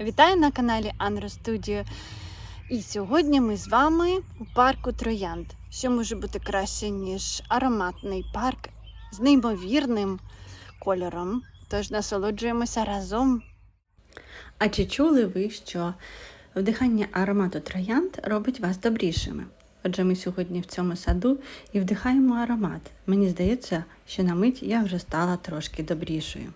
Вітаю на каналі Анро Студіо. І сьогодні ми з вами у парку Троянд. Що може бути краще, ніж ароматний парк з неймовірним кольором. Тож насолоджуємося разом. А чи чули ви, що вдихання аромату троянд робить вас добрішими? Отже, ми сьогодні в цьому саду і вдихаємо аромат. Мені здається, що на мить я вже стала трошки добрішою.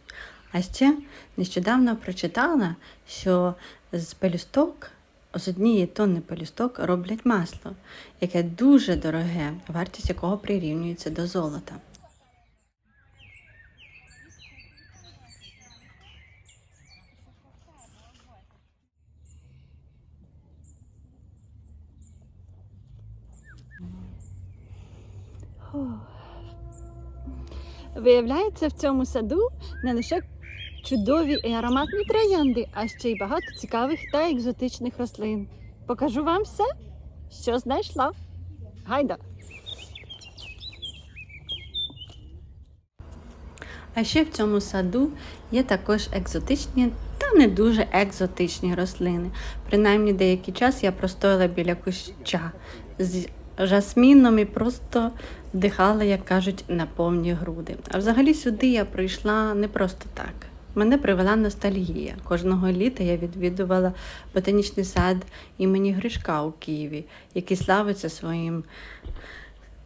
А ще нещодавно прочитала, що з пелюсток, з однієї тонни пелюсток роблять масло, яке дуже дороге, вартість якого прирівнюється до золота. Виявляється, в цьому саду не лише чудові і ароматні троянди, а ще й багато цікавих та екзотичних рослин. Покажу вам все, що знайшла. Гайда! А ще в цьому саду є також екзотичні та не дуже екзотичні рослини. Принаймні деякий час я простояла біля куща з жасміном і просто вдихала, як кажуть, на повні груди. А взагалі сюди я прийшла не просто так. Мене привела ностальгія. Кожного літа я відвідувала ботанічний сад імені Гришка у Києві, який славиться своїм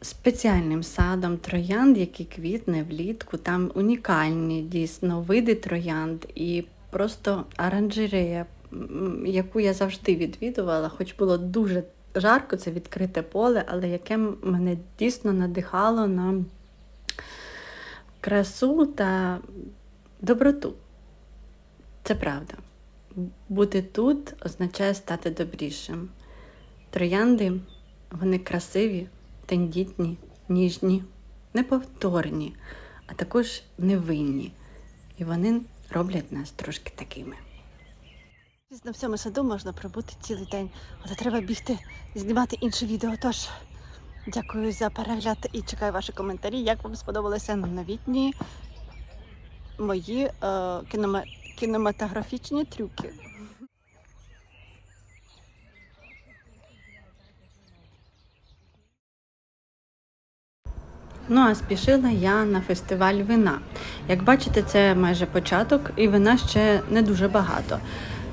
спеціальним садом троянд, який квітне влітку. Там унікальні дійсно види троянд і просто оранжерея, яку я завжди відвідувала, хоч було дуже жарко, це відкрите поле, але яке мене дійсно надихало на красу та доброту. Це правда. Бути тут означає стати добрішим. Троянди вони красиві, тендітні, ніжні, неповторні, а також невинні. І вони роблять нас трошки такими. Звісно, в цьому саду можна пробути цілий день, але треба бігти і знімати інше відео. Тож дякую за перегляд і чекаю ваші коментарі, як вам сподобалися новітні мої е, кіноме- кінематографічні трюки. Ну а спішила я на фестиваль вина. Як бачите, це майже початок, і вина ще не дуже багато.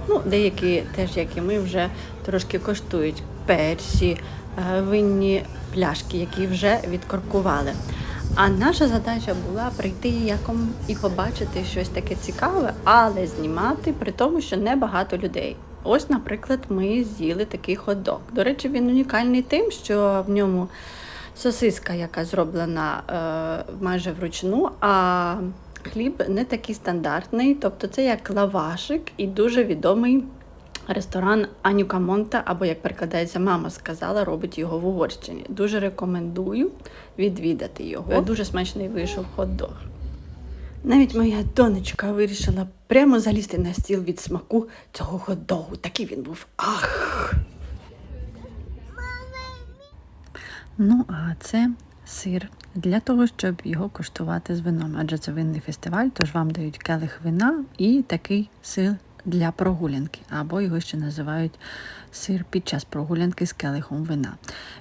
Ну, деякі, теж як і ми, вже трошки коштують перші е, винні пляшки, які вже відкоркували. А наша задача була прийти яком і побачити щось таке цікаве, але знімати при тому, що не багато людей. Ось, наприклад, ми з'їли такий хот-дог. До речі, він унікальний тим, що в ньому сосиска, яка зроблена е, майже вручну, а хліб не такий стандартний, тобто це як лавашик і дуже відомий ресторан Анюка Монта, або як перекладається, мама сказала, робить його в Угорщині. Дуже рекомендую відвідати його. Дуже смачний вийшов хот-дог. Навіть моя донечка вирішила прямо залізти на стіл від смаку цього хот-догу. Такий він був. Ах! Ну, а це сир для того, щоб його коштувати з вином. Адже це винний фестиваль, тож вам дають келих вина і такий сир для прогулянки, або його ще називають сир під час прогулянки з келихом вина.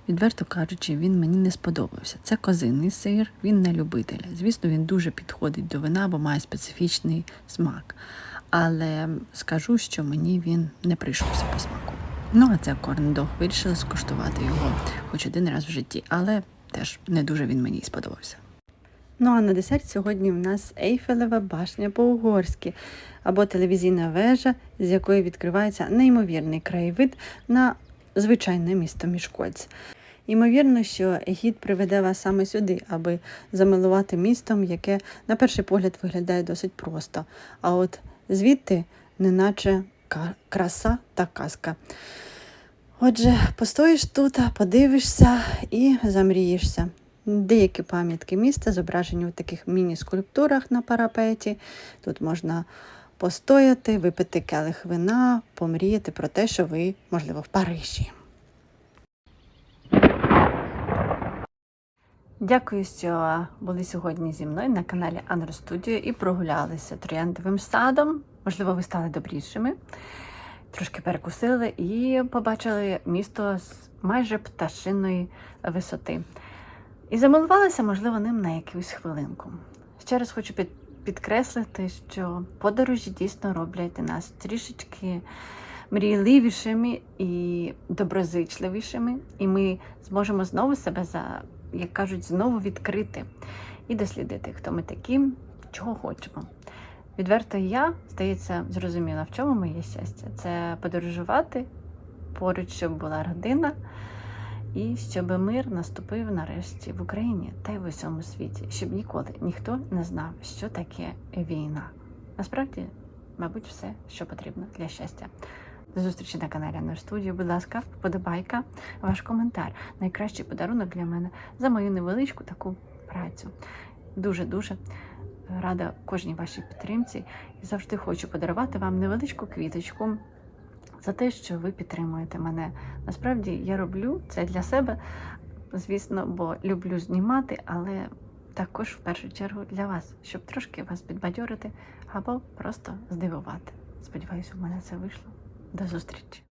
Відверто кажучи, він мені не сподобався. Це козинний сир, він не любителя. Звісно, він дуже підходить до вина, бо має специфічний смак. Але скажу, що мені він не прийшовся по смаку. Ну, а це корндог. Вирішила скуштувати його хоч один раз в житті, але теж не дуже він мені сподобався. Ну а на десерт сьогодні в нас Ейфелева башня по-угорськи або телевізійна вежа, з якої відкривається неймовірний краєвид на звичайне місто Мішкольц. Ймовірно, що гід приведе вас саме сюди, аби замилувати містом, яке на перший погляд виглядає досить просто. А от звідти, неначе краса та казка. Отже, постоїш тут, подивишся і замрієшся. Деякі пам'ятки міста зображені в таких міні-скульптурах на парапеті. Тут можна постояти, випити келих вина, помріяти про те, що ви, можливо, в Парижі. Дякую, що були сьогодні зі мною на каналі Анро Studio і прогулялися трояндовим садом. Можливо, ви стали добрішими, трошки перекусили і побачили місто з майже пташиної висоти. І замилувалися, можливо, ним на якусь хвилинку. Ще раз хочу під, підкреслити, що подорожі дійсно роблять нас трішечки мрійливішими і доброзичливішими, і ми зможемо знову себе за, як кажуть, знову відкрити і дослідити, хто ми такі, чого хочемо. Відверто я, здається, зрозуміла, в чому моє щастя. Це подорожувати поруч, щоб була родина, і щоб мир наступив нарешті в Україні та й в усьому світі, щоб ніколи ніхто не знав, що таке війна. Насправді, мабуть, все, що потрібно для щастя. До зустрічі на каналі Наш Студію. Будь ласка, вподобайка, ваш коментар. Найкращий подарунок для мене за мою невеличку таку працю. Дуже дуже рада кожній вашій підтримці і завжди хочу подарувати вам невеличку квіточку за те, що ви підтримуєте мене. Насправді я роблю це для себе, звісно, бо люблю знімати, але також в першу чергу для вас, щоб трошки вас підбадьорити або просто здивувати. Сподіваюся, у мене це вийшло. До зустрічі!